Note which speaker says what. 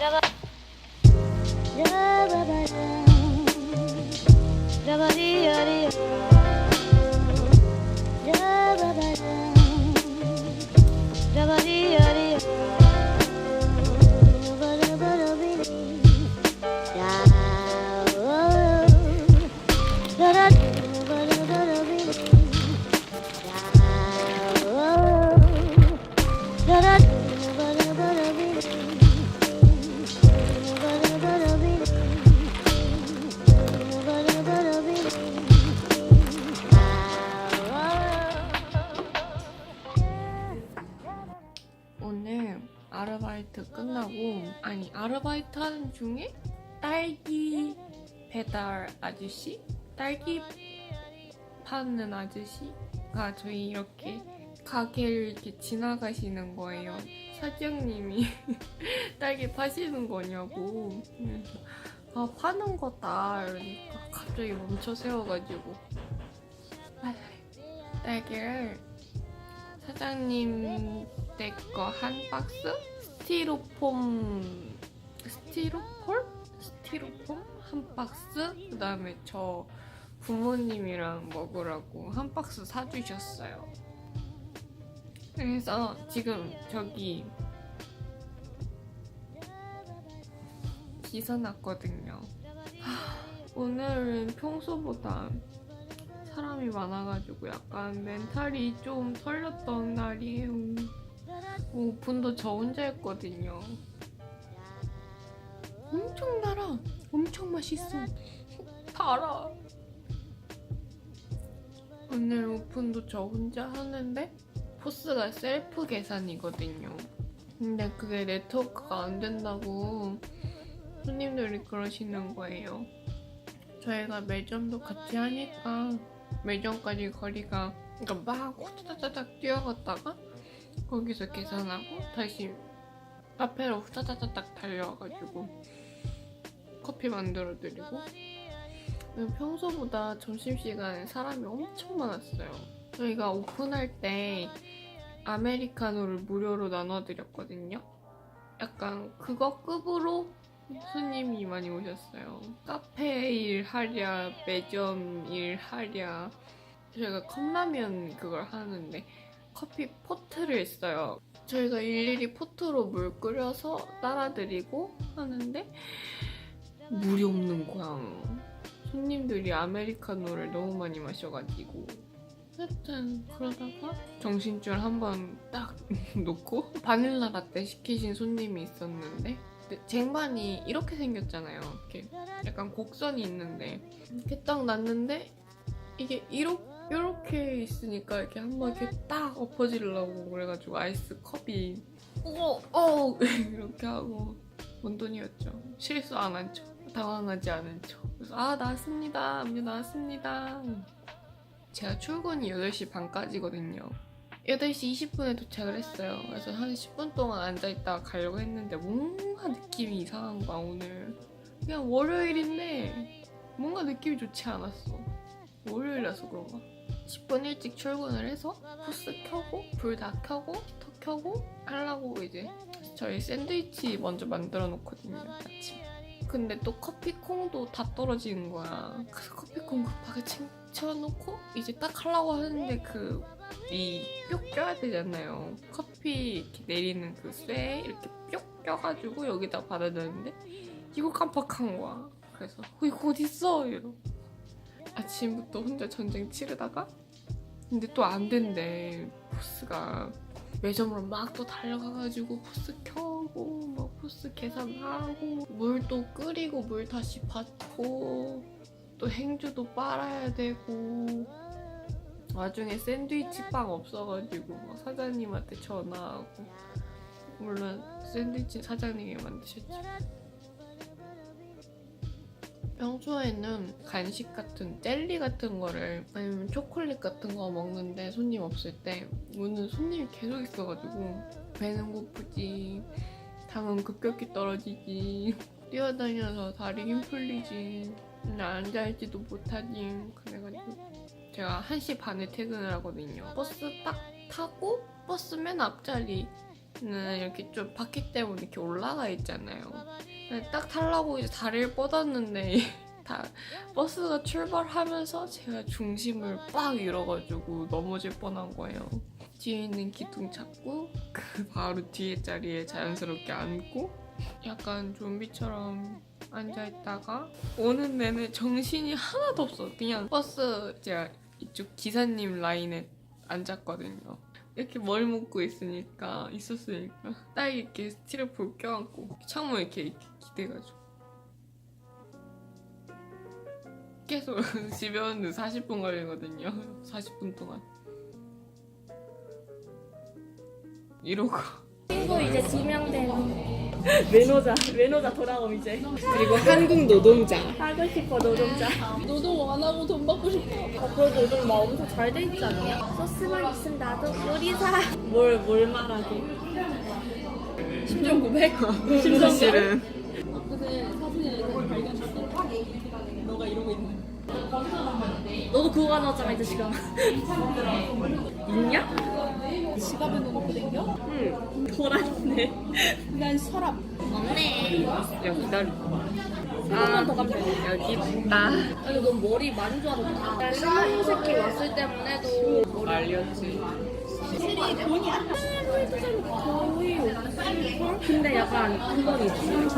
Speaker 1: 오 아니 아르바이트 하는 중에 딸기 배달 아저씨 딸기 파는 아저씨가 저희 이렇게 가게를 이렇게 지나가시는 거예요. 사장님이 딸기 파시는 거냐고. 아 파는 거다 이러니까 갑자기 멈춰 세워가지고 아, 딸기를 사장님 내 거 한 박스 스티로폼 스티로폴 스티로폼 한 박스 그다음에 저 부모님이랑 먹으라고 한 박스 사주셨어요. 그래서 지금 저기 기사 났거든요. 하, 오늘은 평소보다 사람이 많아가지고 약간 멘탈이 좀 털렸던 날이에요. 오픈도 저 혼자 했거든요. 엄청 달아. 엄청 맛있어. 달아. 오늘 오픈도 저 혼자 하는데 포스가 셀프 계산이거든요. 근데 그게 네트워크가 안 된다고 손님들이 그러시는 거예요. 저희가 매점도 같이 하니까 매점까지 거리가 그러니까 막 후다다닥 뛰어갔다가 거기서 계산하고 다시 카페로 후다다닥 달려와가지고 커피 만들어 드리고 평소보다 점심시간에 사람이 엄청 많았어요. 저희가 오픈할 때 아메리카노를 무료로 나눠드렸거든요. 약간 그거 급으로 손님이 많이 오셨어요. 카페 일 하랴, 매점 일 하랴. 저희가 컵라면 그걸 하는데 커피 포트를 써요. 저희가 일일이 포트로 물 끓여서 따라드리고 하는데 물이 없는 거야. 손님들이 아메리카노를 너무 많이 마셔가지고 하여튼 그러다가 정신줄 한 번 딱 놓고 바닐라 라떼 시키신 손님이 있었는데 쟁반이 이렇게 생겼잖아요. 이렇게 약간 곡선이 있는데 이렇게 딱 놨는데 이게 이렇게 이렇게 있으니까 이렇게 한 번 이렇게 딱 엎어지려고 그래가지고 아이스 컵이 어, 어 이렇게 하고 원돈이었죠. 실수 안 한 척, 당황하지 않은 척. 그래서 아 나왔습니다, 음료 나왔습니다. 제가 출근이 8시 반까지거든요. 8시 20분에 도착을 했어요. 그래서 한 10분 동안 앉아있다가 가려고 했는데 뭔가 느낌이 이상한 거야 오늘. 그냥 월요일인데 뭔가 느낌이 좋지 않았어. 월요일이라서 그런가? 10분 일찍 출근을 해서 포스 켜고 불 다 켜고 히터 켜고 하려고 이제 저희 샌드위치 먼저 만들어 놓거든요 아침 근데 또 커피콩도 다 떨어지는 거야. 그래서 커피콩 급하게 챙- 채워놓고 이제 딱 하려고 하는데 그 이 뿅 껴야 되잖아요. 커피 이렇게 내리는 그 쇠에 이렇게 뿅 껴가지고 여기다 받아넣는데 이거 깜빡한 거야. 그래서 어, 이거 어딨어? 이러 아침부터 혼자 전쟁 치르다가? 근데 또 안 된대. 포스가 매점으로 막 또 달려가가지고 포스 켜고 막 포스 계산하고 물 또 끓이고 물 다시 받고 또 행주도 빨아야 되고. 와중에 샌드위치 빵 없어가지고 막 사장님한테 전화하고. 물론 샌드위치 사장님이 만드셨지 평소에는 간식 같은 젤리 같은 거를 아니면 초콜릿 같은 거 먹는데 손님 없을 때 오늘 손님이 계속 있어가지고 배는 고프지 당은 급격히 떨어지지 뛰어다녀서 다리 힘 풀리지 나 앉아있지도 못하지 그래가지고 제가 1시 반에 퇴근을 하거든요 버스 딱 타고 버스 맨 앞자리 이렇게 좀 바퀴 때문에 이렇게 올라가 있잖아요. 근데 딱 타려고 이제 다리를 뻗었는데 다 버스가 출발하면서 제가 중심을 빡 잃어가지고 넘어질 뻔한 거예요. 뒤에 있는 기둥 잡고 그 바로 뒤에 자리에 자연스럽게 앉고 약간 좀비처럼 앉아있다가 오는 내내 정신이 하나도 없어. 그냥 버스 제가 이쪽 기사님 라인에 앉았거든요. 이렇게 머리 묶고 있으니까 있었으니까. 딱 이렇게 스티로폼 껴안고 창문 이렇게, 이렇게 기대가지고. 계속 집에 오는데 40분 걸리거든요. 40분 동안. 이러고.
Speaker 2: 친구 이제 두명 되는 외노자 외노자 돌아옴 이제.
Speaker 1: 그리고 한국 노동자.
Speaker 2: 하고 싶어 노동자.
Speaker 3: 노동 안 하고 돈 받고 싶어.
Speaker 2: 어, 그래도 요즘 막 엄청 잘 돼 있지 않냐? 소스만 있으면 나도 요리사. 뭘, 뭘 말하게
Speaker 3: 심정 고백?
Speaker 1: 사실은
Speaker 3: 근데 사진을 일단 발견했어. 너가 이러고 있는.
Speaker 2: 너도 그거 하나 왔잖아 이제 지금 있냐?
Speaker 3: 지갑에 넣어놓고 댕겨?
Speaker 2: 응. 돌았네
Speaker 3: 난 서랍.
Speaker 2: 없네.
Speaker 1: 야 기다려
Speaker 2: 조금만 더 가면 돼.
Speaker 1: 여기 있다.
Speaker 2: 아니 너 머리 많이 좋아졌다 나 신혼 새끼 왔을
Speaker 3: 실이 돈이야?
Speaker 2: 거의 근데 약간 그건 있지